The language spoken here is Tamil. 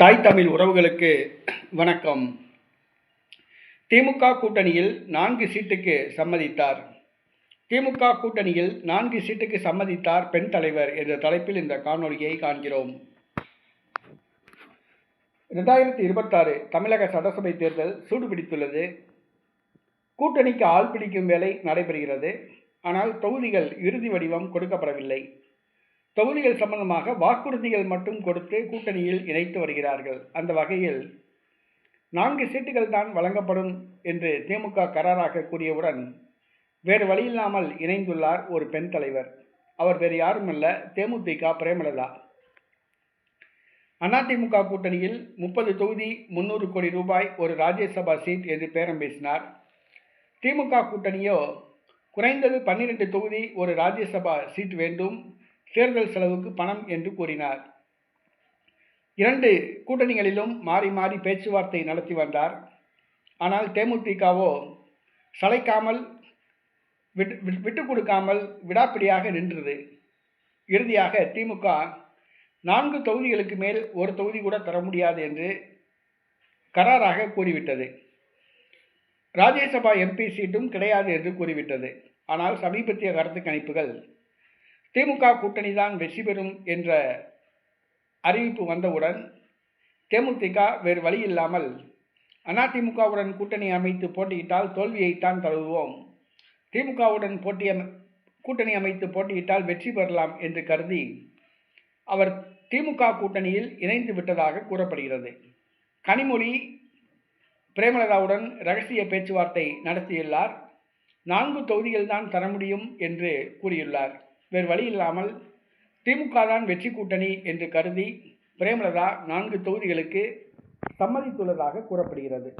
தாய் தமிழ் உறவுகளுக்கு வணக்கம். திமுக கூட்டணியில் நான்கு சீட்டுக்கு சம்மதித்தார். திமுக கூட்டணியில் நான்கு சீட்டுக்கு சம்மதித்தார் பெண் தலைவர் என்ற தலைப்பில் இந்த காணொலியை காண்கிறோம். இரண்டாயிரத்தி இருபத்தாறு தமிழக சட்டசபை தேர்தல் சூடுபிடித்துள்ளது. கூட்டணிக்கு ஆள் பிடிக்கும் வேலை நடைபெறுகிறது. ஆனால் தொகுதிகள் இறுதி வடிவம் கொடுக்கப்படவில்லை. தொகுதிகள் சம்பந்தமாக வாக்குறுதிகள் மட்டும் கொடுத்து கூட்டணியில் இணைத்து வருகிறார்கள். அந்த வகையில் நான்கு சீட்டுகள் தான் வழங்கப்படும் என்று திமுக கராராக கூறியவுடன் வேறு வழியில்லாமல் இணைந்துள்ளார் ஒரு பெண் தலைவர். அவர் வேறு யாருமல்ல தேமுதிக பிரேமலதா. அதிமுக கூட்டணியில் முப்பது தொகுதி முன்னூறு கோடி ரூபாய் ஒரு ராஜ்யசபா சீட் என்று பேரம் பேசினார். திமுக கூட்டணியோ குறைந்தது பன்னிரண்டு தொகுதி ஒரு ராஜ்யசபா சீட் வேண்டும். தேர்தல் செலவுக்கு பணம் என்று கூறினார். இரண்டு கூட்டணிகளிலும் மாறி மாறி பேச்சுவார்த்தை நடத்தி வந்தார். ஆனால் தேமுதிகவோ சளைக்காமல் விட்டு விட்டு கொடுக்காமல் விடாப்பிடியாக நின்றது. இறுதியாக திமுக நான்கு தொகுதிகளுக்கு மேல் ஒரு தொகுதி கூட தர முடியாது என்று கராராக கூறிவிட்டது. ராஜ்யசபா எம்பி சீட்டும் கிடையாது என்று கூறிவிட்டது. ஆனால் சமீபத்திய கருத்து கணிப்புகள் திமுக கூட்டணி தான் வெற்றி பெறும் என்ற அறிவிப்பு வந்தவுடன் தேமுதிக வேறு வழி இல்லாமல் அதிமுகவுடன் கூட்டணி அமைத்து போட்டியிட்டால் தோல்வியைத்தான் தழுவுவோம். திமுகவுடன் போட்டி கூட்டணி அமைத்து போட்டியிட்டால் வெற்றி பெறலாம் என்று கருதி அவர் திமுக கூட்டணியில் இணைந்து விட்டதாக கூறப்படுகிறது. கனிமொழி பிரேமலதாவுடன் ரகசிய பேச்சுவார்த்தை நடத்தியுள்ளார். நான்கு தொகுதிகள் தான் தர முடியும் என்று கூறியுள்ளார். வேறு வழி இல்லாமல் திமுக தான் வெற்றி கூட்டணி என்று கருதி பிரேமலதா நான்கு தொகுதிகளுக்கு சம்மதித்துள்ளதாக கூறப்படுகிறது.